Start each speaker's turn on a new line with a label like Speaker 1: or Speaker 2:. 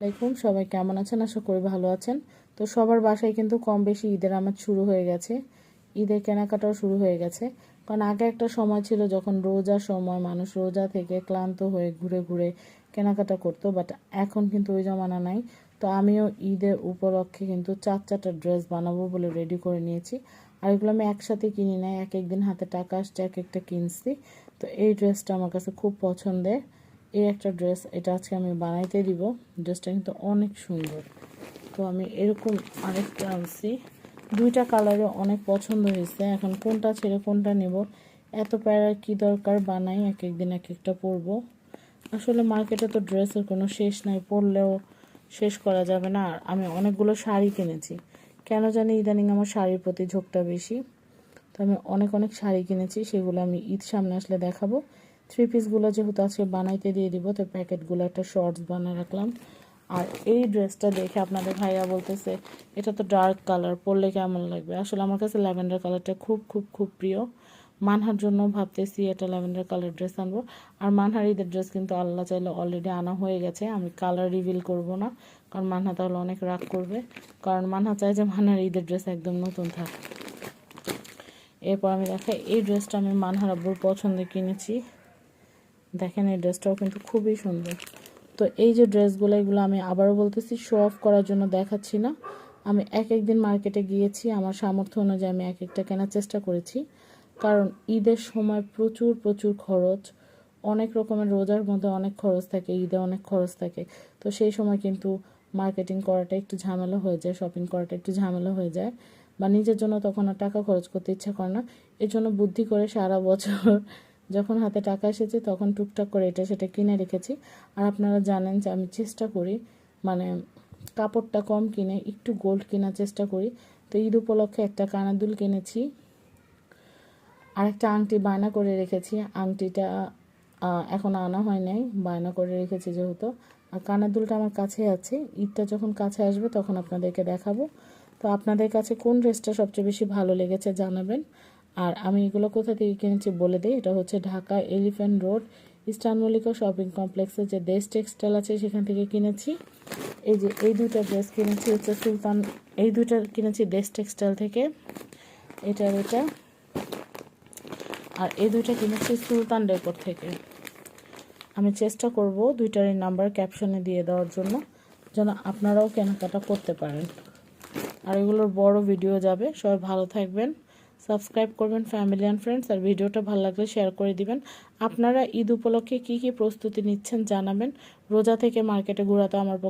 Speaker 1: আলাইকুম, সবাই কেমন আছেন? আশা করি ভালো আছেন। তো সবার বাসায় কিন্তু কম বেশি ঈদের আমার শুরু হয়ে গেছে। ঈদের কেনাকাটাও শুরু হয়ে গেছে। কারণ আগে একটা সময় ছিল যখন রোজার সময়, মানুষ রোজা থেকে ক্লান্ত হয়ে ঘুরে ঘুরে কেনাকাটা করতো বাট এখন কিন্তু ওই জমানা নাই। তো আমিও ঈদের উপলক্ষে কিন্তু চার চারটা ড্রেস বানাবো বলে রেডি করে নিয়েছি। আর এগুলো আমি একসাথে কিনি নাই এক একদিন হাতে টাকা আসছে এক একটা কিনছি। তো এই ড্রেসটা আমার কাছে খুব পছন্দের। এই একটা ড্রেস এটা আজকে আমি বানাইতে দিব। ড্রেসটা কিন্তু অনেক সুন্দর। তো আমি এরকম আরেকটা আনছি। দুইটা কালারে অনেক পছন্দ হয়েছে। এখন কোনটা ছেড়ে কোনটা নেব? এত প্যারার কি দরকার? বানাই এক একদিন এক একটা পরবো। আসলে মার্কেটে তো ড্রেসের কোনো শেষ নাই, পরলেও শেষ করা যাবে না। আর আমি অনেকগুলো শাড়ি কিনেছি। কেন জানি ইদানিং আমার শাড়ির প্রতি ঝোঁকটা বেশি। তো আমি অনেক অনেক শাড়ি কিনেছি, সেগুলো আমি ঈদ সামনে আসলে দেখাবো। থ্রি পিসগুলো যেহেতু আজকে বানাইতে দিয়ে দিব, তো প্যাকেটগুলো একটা শর্টস বানিয়ে রাখলাম। আর এই ড্রেসটা দেখে আপনাদের ভাইয়া বলতেছে, এটা তো ডার্ক কালার পরলে কেমন লাগবে? আসলে আমার কাছে ল্যাভেন্ডার কালারটা খুব খুব খুব প্রিয়। মানহার জন্য ভাবতেছি এটা ল্যাভেন্ডার কালার ড্রেস আনব। আর মানহার ঈদের ড্রেস কিন্তু আল্লাহ চাইলে অলরেডি আনা হয়ে গেছে। আমি কালার রিভিল করব না, কারণ মানহা তাহলে অনেক রাগ করবে। কারণ মানহা চাই যে মানহার ঈদের ড্রেস একদম নতুন থাক। এরপর আমি দেখাই এই ড্রেসটা আমি মানহার আব্বুর পছন্দে কিনেছি। দেখেন এই ড্রেসটাও কিন্তু খুবই সুন্দর। তো এই যে ড্রেসগুলো, এগুলো আমি আবারও বলতেছি শো অফ করার জন্য দেখাচ্ছি না। আমি এক একদিন মার্কেটে গিয়েছি, আমার সামর্থ্য অনুযায়ী আমি এক একটা কেনার চেষ্টা করেছি। কারণ ঈদের সময় প্রচুর প্রচুর খরচ। অনেক রকমের রোজার মধ্যে অনেক খরচ থাকে, ঈদে অনেক খরচ থাকে। তো সেই সময় কিন্তু মার্কেটিং করাটা একটু ঝামেলা হয়ে যায় শপিং করাটা একটু ঝামেলা হয়ে যায়। বা নিজের জন্য তখন আর টাকা খরচ করতে ইচ্ছা করে না। এই জন্য বুদ্ধি করে সারা বছর যখন হাতে টাকা এসেছে তখন টুকটাক করে এটা সেটা কিনে রেখেছি। আর আপনারা জানেন যে আমি চেষ্টা করি মানে কাপড়টা কম কিনে, একটু গোল্ড কেনার চেষ্টা করি। তো ঈদ উপলক্ষে একটা কানাদুল কিনেছি আর একটা আংটি বায়না করে রেখেছি। আংটিটা এখন আনা হয় নাই, বায়না করে রেখেছি যেহেতু। আর কানের দুলটা আমার কাছে আছে, ঈদটা যখন কাছে আসবে তখন আপনাদেরকে দেখাবো। তো আপনাদের কাছে কোন ড্রেসটা সবচেয়ে বেশি ভালো লেগেছে জানাবেন। আর আমি এগুলো কোথা থেকে কিনেছি বলে দিই, এটা হচ্ছে Dhaka elephant road eastern Mallika shopping কমপ্লেক্সে যে দেশ টেক্সটাইল আছে সেখান থেকে কিনেছি। এই যে এই দুইটা ড্রেস কিনেছি হচ্ছে সুলতান, এই দুইটা কিনেছি দেশ টেক্সটাইল থেকে। এটা এটা। আর এই দুইটা কিনেছি সুলতান ডেকোর থেকে। আমি চেষ্টা করব দুইটারই নাম্বার ক্যাপশনে দিয়ে দেওয়ার জন্য, যেন আপনারাও কেনাকাটা করতে পারেন। আর এগুলোর বড় ভিডিও যাবে, সবাই ভালো থাকবেন। সাবস্ক্রাইব করবেন ফ্যামিলি অ্যান্ড ফ্রেন্ডস আর ভিডিওটা ভালো লাগলে শেয়ার করে দিবেন। আপনারা ঈদ উপলক্ষে কি কি প্রস্তুতি নিচ্ছেন জানাবেন। রোজা থেকে মার্কেটে ঘোরা তো আমার